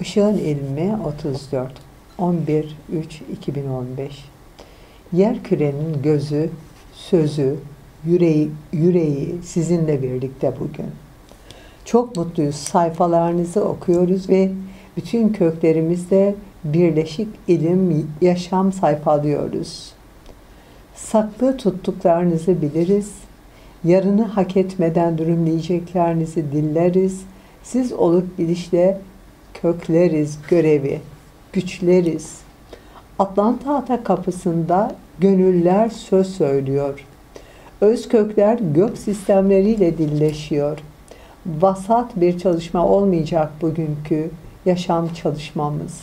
Işığın ilmi 34 11 3 2015 Yer kürenin gözü, sözü, yüreği, yüreği sizinle birlikte bugün. Çok mutluyuz. Sayfalarınızı okuyoruz ve bütün köklerimizde birleşik ilim, yaşam sayfalıyoruz. Saklı tuttuklarınızı biliriz. Yarını hak etmeden dürümleyeceklerinizi dilleriz. Siz olup bilişle kökleriz görevi, güçleriz. Atlanta Ata kapısında gönüller söz söylüyor. Öz kökler gök sistemleriyle dilleşiyor. Vasat bir çalışma olmayacak bugünkü yaşam çalışmamız.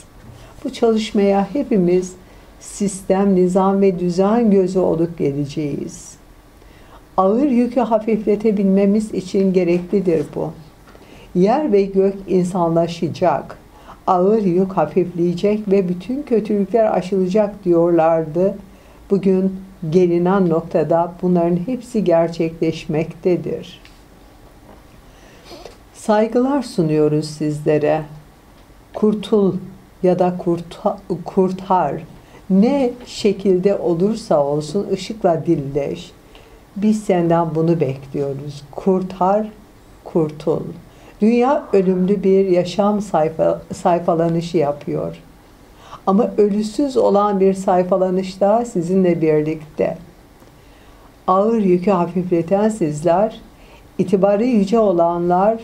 Bu çalışmaya hepimiz sistem, nizam ve düzen gözü olup geleceğiz. Ağır yükü hafifletebilmemiz için gereklidir bu. Yer ve gök insanlaşacak. Ağır yük hafifleyecek ve bütün kötülükler aşılacak diyorlardı. Bugün gelinen noktada bunların hepsi gerçekleşmektedir. Saygılar sunuyoruz sizlere. Kurtul ya da kurta, kurtar. Ne şekilde olursa olsun ışıkla dilleş. Biz senden bunu bekliyoruz. Kurtar, kurtul. Dünya ölümlü bir yaşam sayfa, sayfalanışı yapıyor. Ama ölüsüz olan bir sayfalanışta sizinle birlikte. Ağır yükü hafifleten sizler, itibarı yüce olanlar,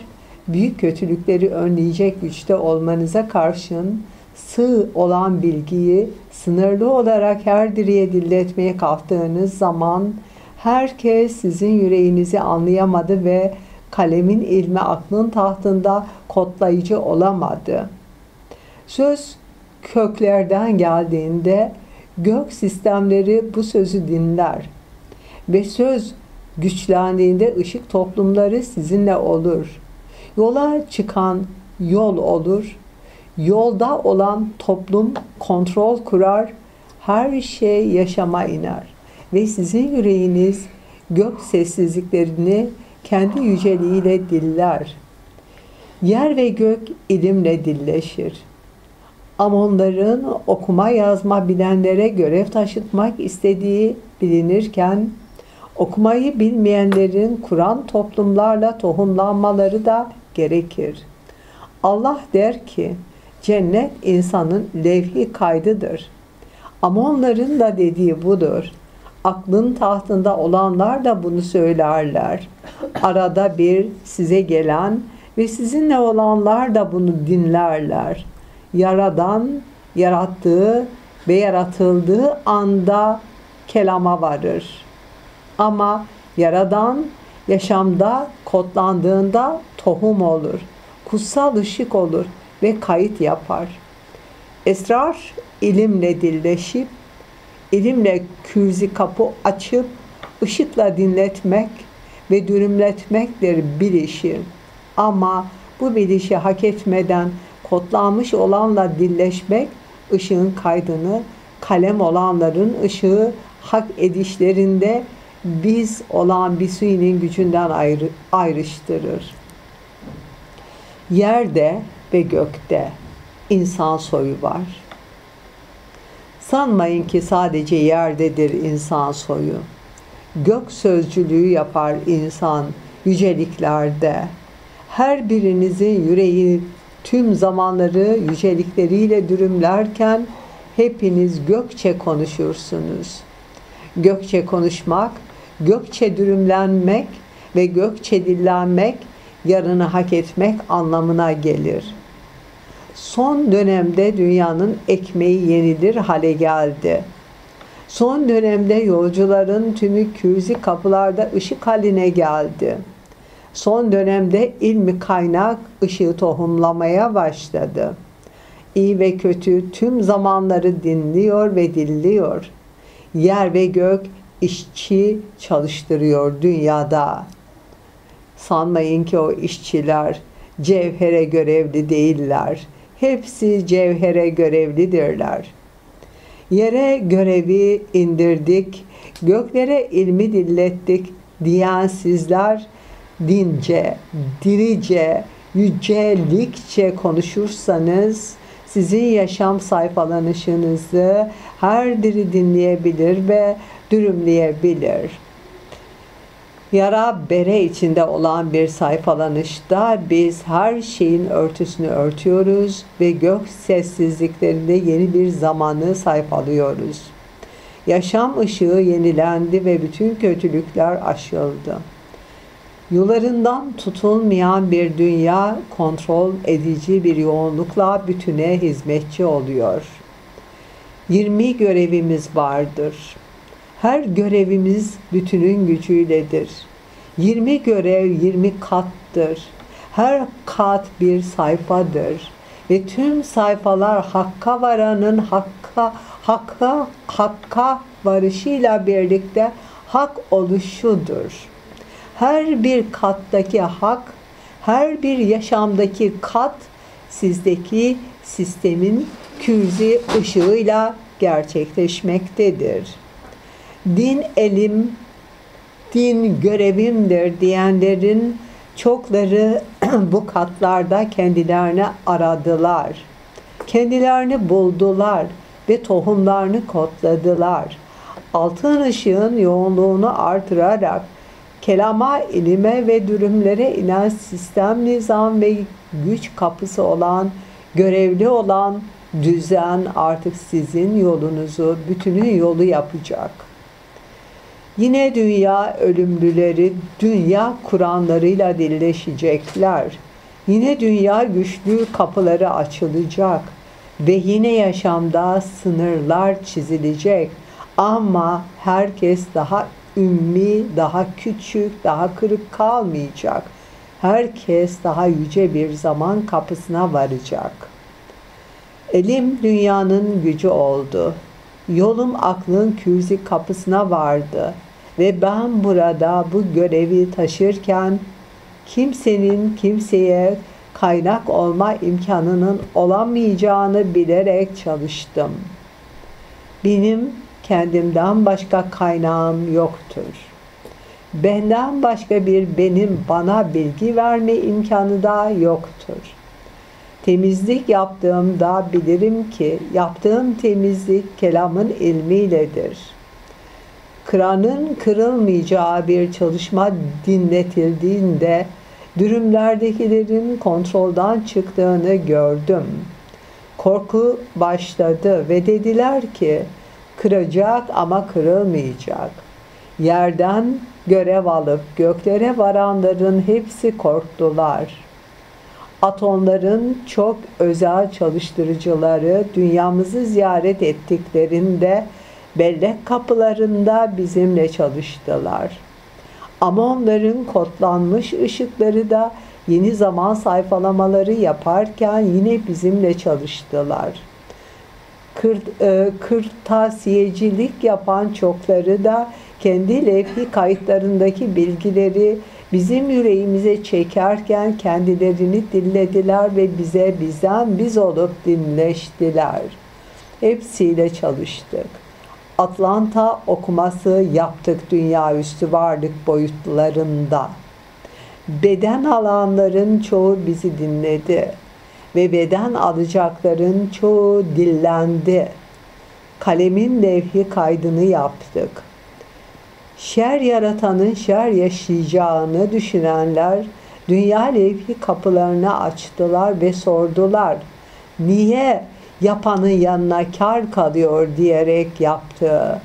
büyük kötülükleri önleyecek güçte olmanıza karşın sığ olan bilgiyi sınırlı olarak her direğe dilletmeye kalktığınız zaman herkes sizin yüreğinizi anlayamadı ve kalemin ilmi aklın tahtında kodlayıcı olamadı. Söz köklerden geldiğinde gök sistemleri bu sözü dinler ve söz güçlendiğinde ışık toplumları sizinle olur. Yola çıkan yol olur. Yolda olan toplum kontrol kurar. Her şey yaşama iner. Ve sizin yüreğiniz gök sessizliklerini kendi yüceliğiyle diller. Yer ve gök ilimle dilleşir. Amonların okuma yazma bilenlere görev taşıtmak istediği bilinirken, okumayı bilmeyenlerin Kur'an toplumlarla tohumlanmaları da gerekir. Allah der ki, cennet insanın levhi kaydıdır. Ama onların da dediği budur. Aklın tahtında olanlar da bunu söylerler. Arada bir size gelen ve sizinle olanlar da bunu dinlerler. Yaradan yarattığı ve yaratıldığı anda kelama varır. Ama yaradan yaşamda kodlandığında tohum olur. Kutsal ışık olur ve kayıt yapar. Esrar ilimle dilleşip, ilimle kürzi kapı açıp, ışıkla dinletmek ve dürümletmektir bilişi. Ama bu bilişi hak etmeden kodlanmış olanla dilleşmek, ışığın kaydını, kalem olanların ışığı hak edişlerinde biz olan bir suyinin gücünden ayrı, ayrıştırır. Yerde ve gökte insan soyu var. Sanmayın ki sadece yerdedir insan soyu. Gök sözcülüğü yapar insan yüceliklerde. Her birinizin yüreği tüm zamanları yücelikleriyle dürümlerken hepiniz gökçe konuşursunuz. Gökçe konuşmak, gökçe dürümlenmek ve gökçe dillenmek yarını hak etmek anlamına gelir. Son dönemde dünyanın ekmeği yenilir hale geldi. Son dönemde yolcuların tümü kürzi kapılarda ışık haline geldi. Son dönemde ilmi kaynak ışığı tohumlamaya başladı. İyi ve kötü tüm zamanları dinliyor ve dilliyor. Yer ve gök işçi çalıştırıyor dünyada. Sanmayın ki o işçiler cevhere görevli değiller. Hepsi cevhere görevlidirler. Yere görevi indirdik, göklere ilmi dillettik diyen sizler dince, dirice, yücelikçe konuşursanız sizin yaşam sayfalanışınızı her diri dinleyebilir ve dürümleyebilir. Yara bere içinde olan bir sayfalanışta biz her şeyin örtüsünü örtüyoruz ve gök sessizliklerinde yeni bir zamanı sayfalıyoruz. Yaşam ışığı yenilendi ve bütün kötülükler aşıldı. Yularından tutulmayan bir dünya kontrol edici bir yoğunlukla bütüne hizmetçi oluyor. 20 görevimiz vardır. Her görevimiz bütünün gücüyledir. 20 görev 20 kattır. Her kat bir sayfadır. Ve tüm sayfalar hakka varanın hakka hakka hakka varışıyla birlikte hak oluşudur. Her bir kattaki hak, her bir yaşamdaki kat sizdeki sistemin kürzi ışığıyla gerçekleşmektedir. Din elim, din görevimdir diyenlerin çokları bu katlarda kendilerini aradılar. Kendilerini buldular ve tohumlarını kodladılar. Altın ışığın yoğunluğunu artırarak kelama, ilime ve dürümlere inen sistem, nizam ve güç kapısı olan, görevli olan düzen artık sizin yolunuzu, bütünün yolu yapacak. Yine dünya ölümlüleri dünya kuranlarıyla dilleşecekler. Yine dünya güçlü kapıları açılacak ve yine yaşamda sınırlar çizilecek. Ama herkes daha ümmi, daha küçük, daha kırık kalmayacak. Herkes daha yüce bir zaman kapısına varacak. Elim dünyanın gücü oldu. Yolum aklın kürzi kapısına vardı ve ben burada bu görevi taşırken kimsenin kimseye kaynak olma imkanının olamayacağını bilerek çalıştım. Benim kendimden başka kaynağım yoktur. Benden başka bir benim bana bilgi verme imkanı da yoktur. Temizlik yaptığımda bilirim ki yaptığım temizlik kelamın ilmiyledir. Kıranın kırılmayacağı bir çalışma dinletildiğinde dürümlerdekilerin kontrolden çıktığını gördüm. Korku başladı ve dediler ki kıracak ama kırılmayacak. Yerden görev alıp göklere varanların hepsi korktular. Atomların çok özel çalıştırıcıları dünyamızı ziyaret ettiklerinde bellek kapılarında bizimle çalıştılar. Ama onların kodlanmış ışıkları da yeni zaman sayfalamaları yaparken yine bizimle çalıştılar.'' kır, e, kırtasiyecilik yapan çokları da kendi levhi kayıtlarındaki bilgileri bizim yüreğimize çekerken kendilerini dinlediler ve bize bizden biz olup dinleştiler. Hepsiyle çalıştık. Atlanta okuması yaptık dünya üstü varlık boyutlarında. Beden alanların çoğu bizi dinledi ve beden alacakların çoğu dillendi. Kalemin levhi kaydını yaptık. Şer yaratanın şer yaşayacağını düşünenler dünya levhi kapılarını açtılar ve sordular. Niye yapanın yanına kar kalıyor diyerek yaptı.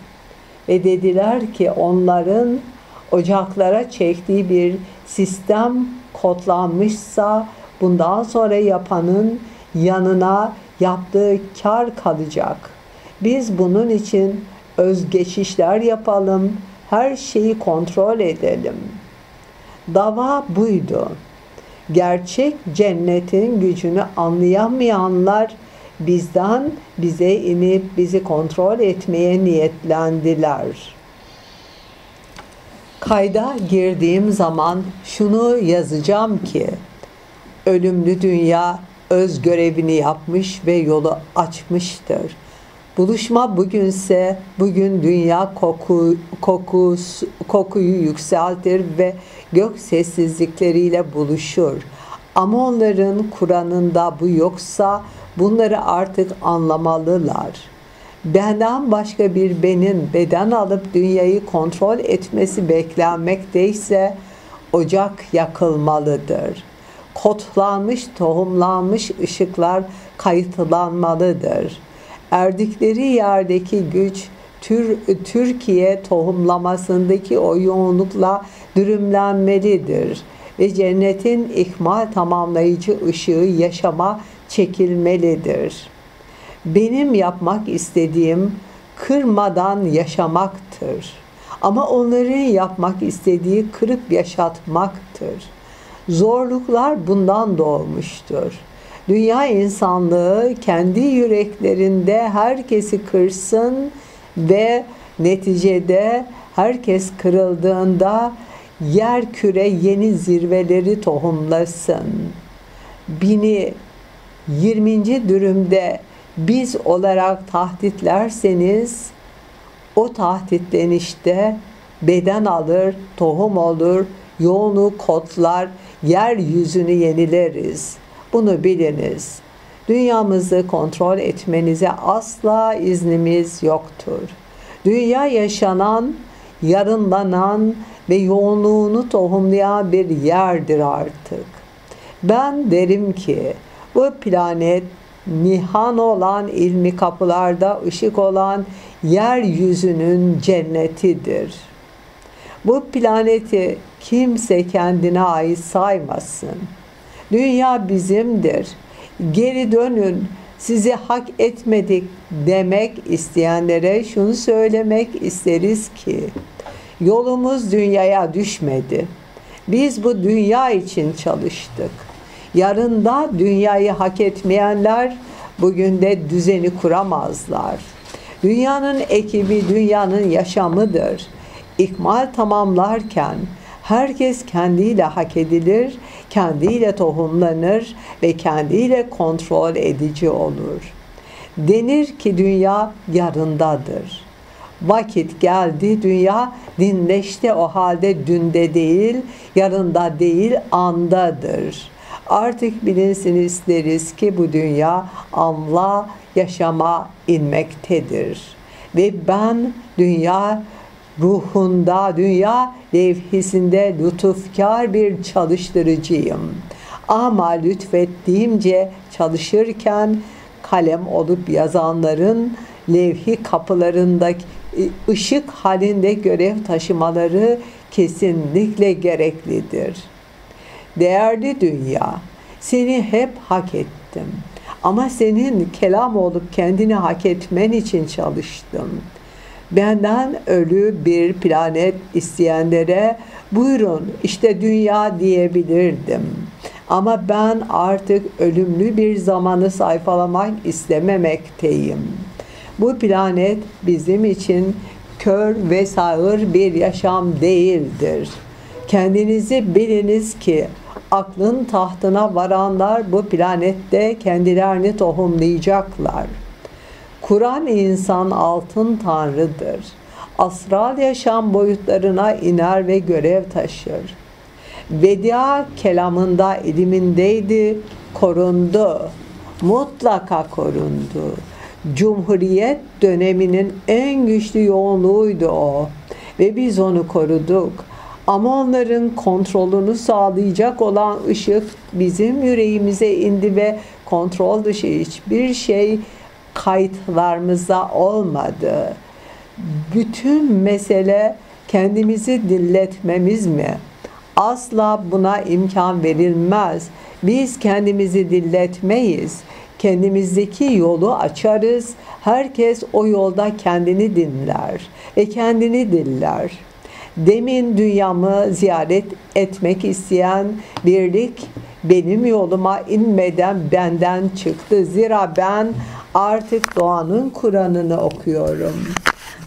Ve dediler ki onların ocaklara çektiği bir sistem kodlanmışsa bundan sonra yapanın yanına yaptığı kar kalacak. Biz bunun için özgeçişler yapalım, her şeyi kontrol edelim. Dava buydu. Gerçek cennetin gücünü anlayamayanlar bizden bize inip bizi kontrol etmeye niyetlendiler. Kayda girdiğim zaman şunu yazacağım ki ölümlü dünya öz görevini yapmış ve yolu açmıştır. Buluşma bugünse bugün dünya koku, kokus, kokuyu yükseltir ve gök sessizlikleriyle buluşur. Ama onların Kur'an'ında bu yoksa bunları artık anlamalılar. Benden başka bir benin beden alıp dünyayı kontrol etmesi beklenmekteyse ocak yakılmalıdır. Kotlanmış, tohumlanmış ışıklar kayıtlanmalıdır. Erdikleri yerdeki güç Tür, Türkiye tohumlamasındaki o yoğunlukla dürümlenmelidir ve cennetin ikmal tamamlayıcı ışığı yaşama çekilmelidir. Benim yapmak istediğim kırmadan yaşamaktır. Ama onların yapmak istediği kırıp yaşatmaktır. Zorluklar bundan doğmuştur. Dünya insanlığı kendi yüreklerinde herkesi kırsın ve neticede herkes kırıldığında yer küre yeni zirveleri tohumlasın. Bini 20. dürümde biz olarak tahditlerseniz o tahditlenişte beden alır, tohum olur, yoğunluğu kotlar, yeryüzünü yenileriz. Bunu biliniz. Dünyamızı kontrol etmenize asla iznimiz yoktur. Dünya yaşanan, yarınlanan ve yoğunluğunu tohumlayan bir yerdir artık. Ben derim ki bu planet nihan olan ilmi kapılarda ışık olan yeryüzünün cennetidir. Bu planeti kimse kendine ait saymasın. Dünya bizimdir. Geri dönün. Sizi hak etmedik demek isteyenlere şunu söylemek isteriz ki yolumuz dünyaya düşmedi. Biz bu dünya için çalıştık. Yarında dünyayı hak etmeyenler bugün de düzeni kuramazlar. Dünyanın ekibi dünyanın yaşamıdır. İkmal tamamlarken herkes kendiyle hak edilir, kendiyle tohumlanır ve kendiyle kontrol edici olur. Denir ki dünya yarındadır. Vakit geldi dünya dinleşti o halde dünde değil, yarında değil andadır. Artık bilinsin isteriz ki bu dünya anla yaşama inmektedir. Ve ben dünya ruhunda, dünya levhisinde lütufkar bir çalıştırıcıyım. Ama lütfettiğimce çalışırken kalem olup yazanların levhi kapılarındaki ışık halinde görev taşımaları kesinlikle gereklidir. Değerli dünya, seni hep hak ettim. Ama senin kelam olup kendini hak etmen için çalıştım. Benden ölü bir planet isteyenlere buyurun işte dünya diyebilirdim. Ama ben artık ölümlü bir zamanı sayfalamak istememekteyim. Bu planet bizim için kör ve sağır bir yaşam değildir. Kendinizi biliniz ki aklın tahtına varanlar bu planette kendilerini tohumlayacaklar. Kur'an insan altın tanrıdır. Asral yaşam boyutlarına iner ve görev taşır. Vedia kelamında ilimindeydi, korundu. Mutlaka korundu. Cumhuriyet döneminin en güçlü yoğunluğuydu o. Ve biz onu koruduk. Ama onların kontrolünü sağlayacak olan ışık bizim yüreğimize indi ve kontrol dışı hiçbir şey kayıtlarımızda olmadı. Bütün mesele kendimizi dilletmemiz mi? Asla buna imkan verilmez. Biz kendimizi dilletmeyiz. Kendimizdeki yolu açarız. Herkes o yolda kendini dinler ve kendini diller. Demin dünyamı ziyaret etmek isteyen birlik benim yoluma inmeden benden çıktı. Zira ben artık doğanın Kur'an'ını okuyorum.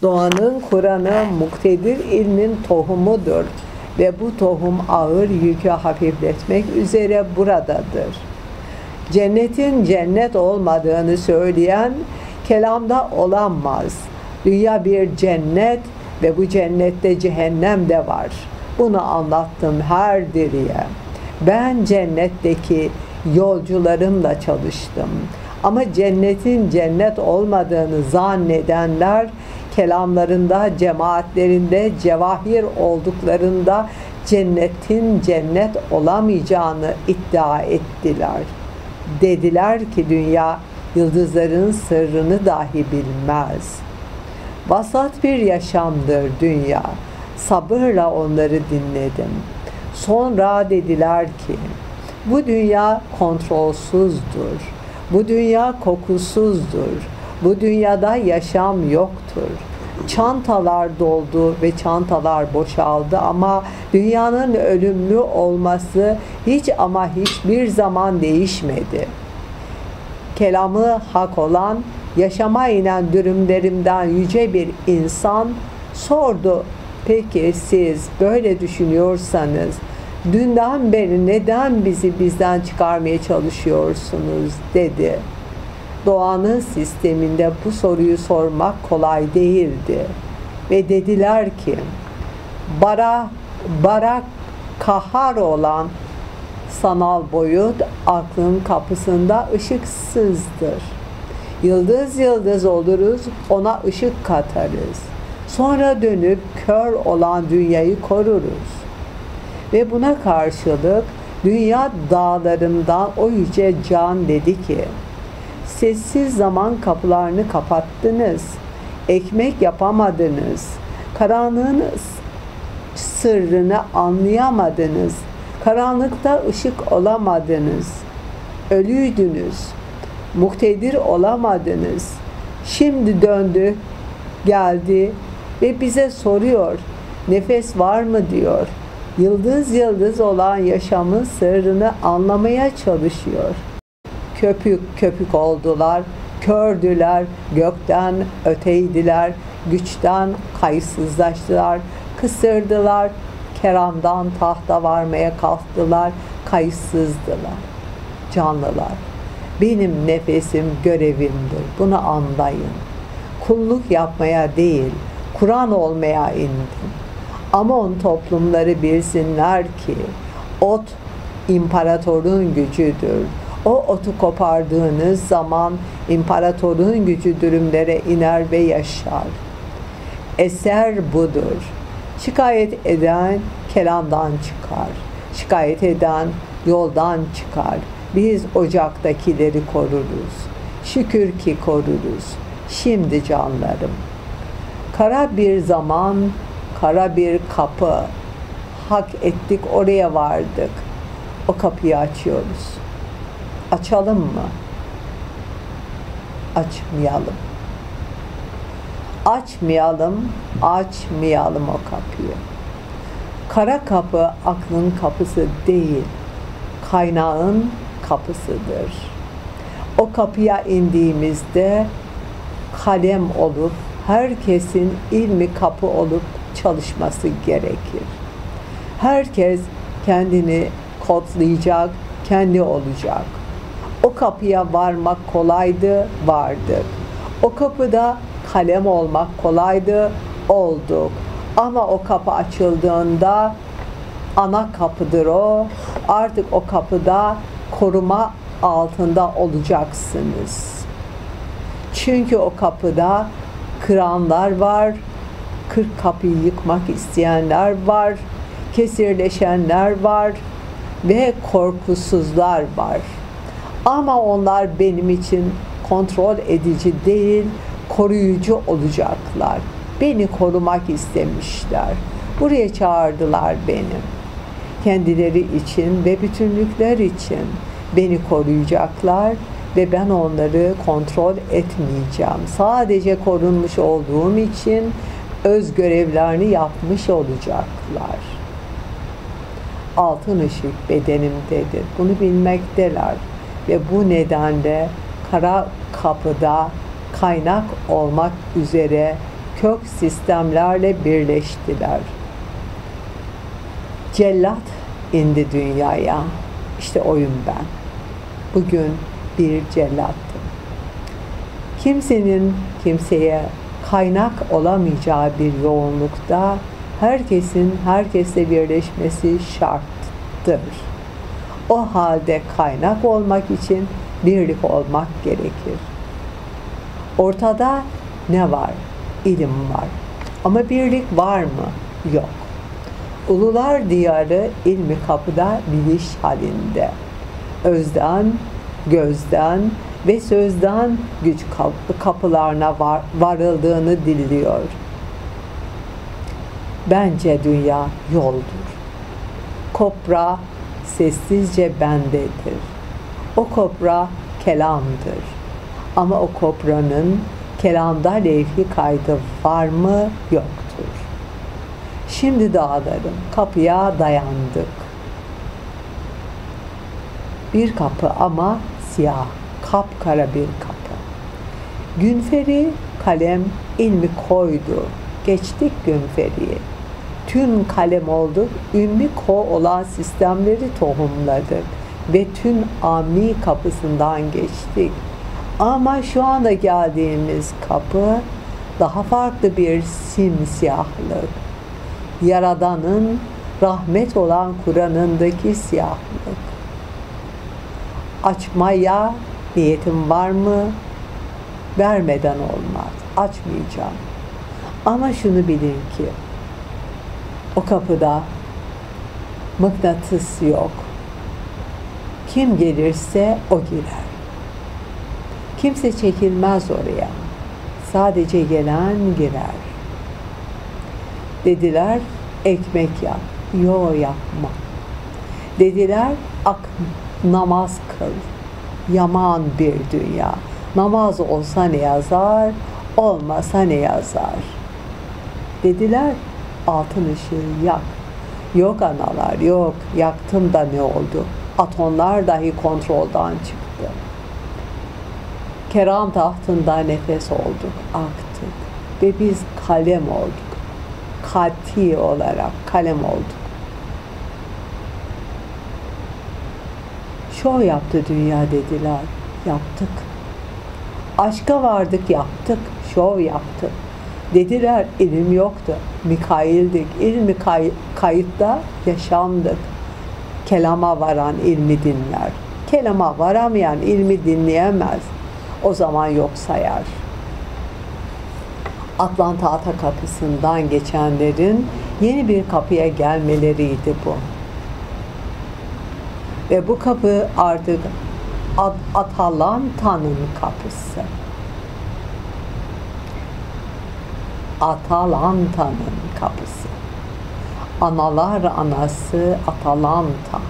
Doğanın Kur'an'ı muktedir ilmin tohumudur ve bu tohum ağır yükü hafifletmek üzere buradadır. Cennetin cennet olmadığını söyleyen kelamda olamaz. Dünya bir cennet ve bu cennette cehennem de var. Bunu anlattım her diriye. Ben cennetteki yolcularımla çalıştım. Ama cennetin cennet olmadığını zannedenler kelamlarında, cemaatlerinde, cevahir olduklarında cennetin cennet olamayacağını iddia ettiler. Dediler ki dünya yıldızların sırrını dahi bilmez. Vasat bir yaşamdır dünya. Sabırla onları dinledim. Sonra dediler ki bu dünya kontrolsüzdür. Bu dünya kokusuzdur. Bu dünyada yaşam yoktur. Çantalar doldu ve çantalar boşaldı ama dünyanın ölümlü olması hiç ama hiçbir zaman değişmedi. Kelamı hak olan, yaşama inen dürümlerimden yüce bir insan sordu. Peki siz böyle düşünüyorsanız dünden beri neden bizi bizden çıkarmaya çalışıyorsunuz dedi. Doğanın sisteminde bu soruyu sormak kolay değildi. Ve dediler ki bara, bara kahar olan sanal boyut aklın kapısında ışıksızdır. Yıldız yıldız oluruz, ona ışık katarız. Sonra dönüp kör olan dünyayı koruruz. Ve buna karşılık dünya dağlarından o yüce can dedi ki, sessiz zaman kapılarını kapattınız, ekmek yapamadınız, karanlığın sırrını anlayamadınız, karanlıkta ışık olamadınız, ölüydünüz, muktedir olamadınız. Şimdi döndü, geldi ve bize soruyor, nefes var mı diyor yıldız yıldız olan yaşamın sırrını anlamaya çalışıyor. Köpük köpük oldular, kördüler, gökten öteydiler, güçten kayıtsızlaştılar, kısırdılar, keramdan tahta varmaya kalktılar, kayıtsızdılar. Canlılar, benim nefesim görevimdir, bunu anlayın. Kulluk yapmaya değil, Kur'an olmaya indim. Amon toplumları bilsinler ki ot imparatorun gücüdür. O otu kopardığınız zaman imparatorun gücü dürümlere iner ve yaşar. Eser budur. Şikayet eden kelamdan çıkar. Şikayet eden yoldan çıkar. Biz ocaktakileri koruruz. Şükür ki koruruz. Şimdi canlarım. Kara bir zaman kara bir kapı. Hak ettik oraya vardık. O kapıyı açıyoruz. Açalım mı? Açmayalım. Açmayalım, açmayalım o kapıyı. Kara kapı aklın kapısı değil, kaynağın kapısıdır. O kapıya indiğimizde kalem olup herkesin ilmi kapı olup çalışması gerekir. Herkes kendini kodlayacak, kendi olacak. O kapıya varmak kolaydı, vardık. O kapıda kalem olmak kolaydı, olduk. Ama o kapı açıldığında ana kapıdır o. Artık o kapıda koruma altında olacaksınız. Çünkü o kapıda kıranlar var, kırk kapıyı yıkmak isteyenler var, kesirleşenler var ve korkusuzlar var. Ama onlar benim için kontrol edici değil, koruyucu olacaklar. Beni korumak istemişler. Buraya çağırdılar beni. Kendileri için ve bütünlükler için beni koruyacaklar ve ben onları kontrol etmeyeceğim. Sadece korunmuş olduğum için öz görevlerini yapmış olacaklar. Altın ışık bedenimdedir. Bunu bilmekteler ve bu nedenle kara kapıda kaynak olmak üzere kök sistemlerle birleştiler. Cellat indi dünyaya. İşte oyun ben. Bugün bir cellattım. Kimsenin kimseye kaynak olamayacağı bir yoğunlukta herkesin herkesle birleşmesi şarttır. O halde kaynak olmak için birlik olmak gerekir. Ortada ne var? İlim var. Ama birlik var mı? Yok. Ulular diyarı ilmi kapıda biliş halinde. Özden, gözden ve sözden güç kapılarına var, varıldığını diliyor. Bence dünya yoldur. Kopra sessizce bendedir. O kopra kelamdır. Ama o kopranın kelamda levhi kaydı var mı yoktur. Şimdi dağların kapıya dayandık. Bir kapı ama siyah, kapkara bir kapı. Günferi kalem ilmi koydu. Geçtik Günferi'yi. Tüm kalem olduk, ümmi ko olan sistemleri tohumladık ve tüm ami kapısından geçtik. Ama şu anda geldiğimiz kapı daha farklı bir simsiyahlık. Yaradan'ın rahmet olan Kur'an'ındaki siyahlık. Açmaya niyetim var mı? Vermeden olmaz. Açmayacağım. Ama şunu bilin ki o kapıda mıknatıs yok. Kim gelirse o girer. Kimse çekilmez oraya. Sadece gelen girer. Dediler ekmek yap. Yo yapma. Dediler ak namaz kıl. Yaman bir dünya. Namaz olsa ne yazar, olmasa ne yazar. Dediler altın ışığı yak. Yok analar yok yaktım da ne oldu? Atomlar dahi kontroldan çıktı. Keram tahtında nefes olduk, aktık ve biz kalem olduk. Kati olarak kalem olduk. Şov yaptı dünya dediler. Yaptık. Aşka vardık yaptık. Şov yaptık. Dediler ilim yoktu. Mikail'dik. İlmi kay- kayıtta yaşamdık. Kelama varan ilmi dinler. Kelama varamayan ilmi dinleyemez. O zaman yok sayar. Atlanta Ata kapısından geçenlerin yeni bir kapıya gelmeleriydi bu. Ve bu kapı artık Atalanta'nın kapısı. Atalanta'nın kapısı. Analar anası Atalanta.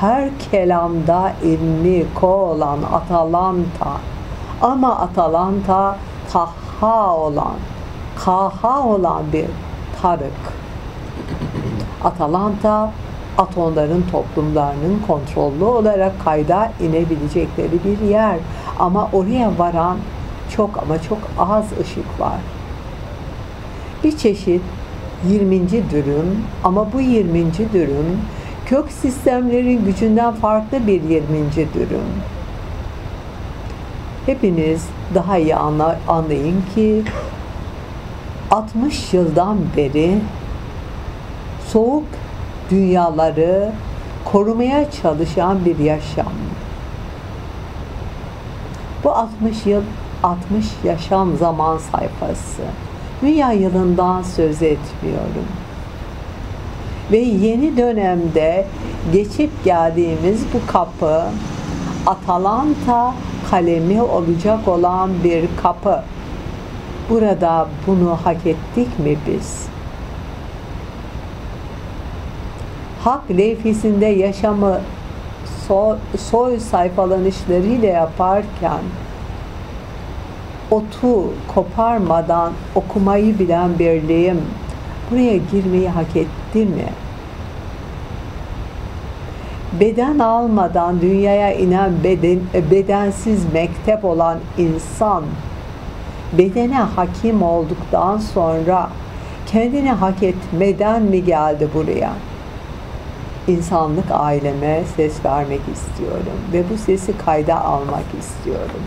Her kelamda ilmi ko olan Atalanta. Ama Atalanta Taha olan, Kaha olan bir Tarık. Atalanta atomların toplumlarının kontrollü olarak kayda inebilecekleri bir yer. Ama oraya varan çok ama çok az ışık var bir çeşit 20. dürüm ama bu 20. dürüm kök sistemlerin gücünden farklı bir 20. dürüm. Hepiniz daha iyi anla, anlayın ki 60 yıldan beri soğuk dünyaları korumaya çalışan bir yaşam. Bu 60 yıl 60 yaşam zaman sayfası dünya yılından söz etmiyorum. Ve yeni dönemde geçip geldiğimiz bu kapı Atalanta kalemi olacak olan bir kapı. Burada bunu hak ettik mi biz? Hak levhisinde yaşamı soy, sayfalanışlarıyla yaparken otu koparmadan okumayı bilen birliğim buraya girmeyi hak etti mi? Beden almadan dünyaya inen beden, bedensiz mektep olan insan bedene hakim olduktan sonra kendini hak etmeden mi geldi buraya? İnsanlık aileme ses vermek istiyorum ve bu sesi kayda almak istiyorum.